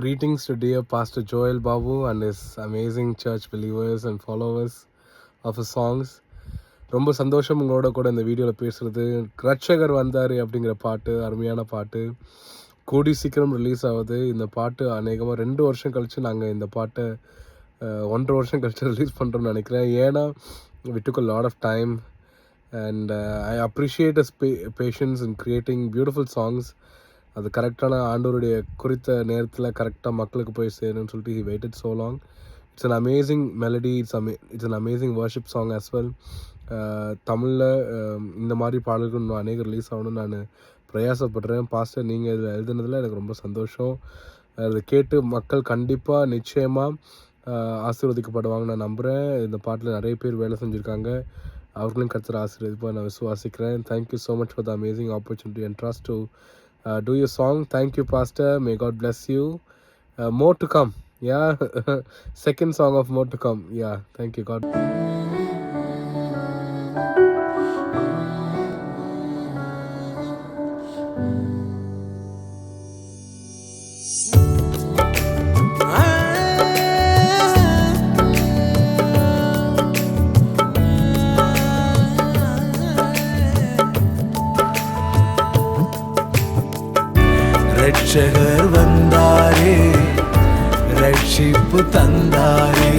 Greetings to dear Pastor Joel Babu and his amazing church believers and followers of his songs. ரொம்ப சந்தோஷம் உங்களோட கூட இந்த வீடியோவில் பேசுகிறது ரட்சகர் வந்தார் அப்படிங்கிற பாட்டு அருமையான பாட்டு. கூடி சீக்கிரம் ரிலீஸ் ஆகுது. இந்த பாட்டு அநேகமாக ரெண்டு வருஷம் கழித்து நாங்கள் இந்த பாட்டை ஒன்றரை வருஷம் கழித்து ரிலீஸ் பண்ணுறோம்னு நினைக்கிறேன். ஏன்னா விட்டுக்கு lot of time and I appreciate us pay patience in creating beautiful songs அது கரெக்டான ஆண்டோருடைய குறித்த நேரத்தில் கரெக்டாக மக்களுக்கு போய் சேரணும்னு சொல்லிட்டு he waited so long it's an amazing melody it's அமே it's an amazing worship song as well தமிழில் இந்த மாதிரி பாடல்கள் இன்னும் அநேக ரிலீஸ் ஆகணும்னு நான் பிரயாசப்படுறேன். பாஸ்டர் நீங்கள் இதில் எழுதுனதில் எனக்கு ரொம்ப சந்தோஷம். அதை கேட்டு மக்கள் கண்டிப்பாக நிச்சயமாக uh, ஆசீர்வதிக்கப்படுவாங்க நான் நம்புகிறேன் இந்த பாட்டில் நிறைய பேர் வேலை செஞ்சுருக்காங்க. அவர்களும் கற்றுற ஆசீர்வதிப்பாக நான் விசுவாசிக்கிறேன். Thank you so much for the amazing opportunity and trust to uh, do your song. Thank you, Pastor. May God bless you. Uh, more to come. Yeah. Second song of More to Come. Yeah. Thank you, God. ரட்சகர் வந்தாரே ரட்சிப்பு தந்தாரே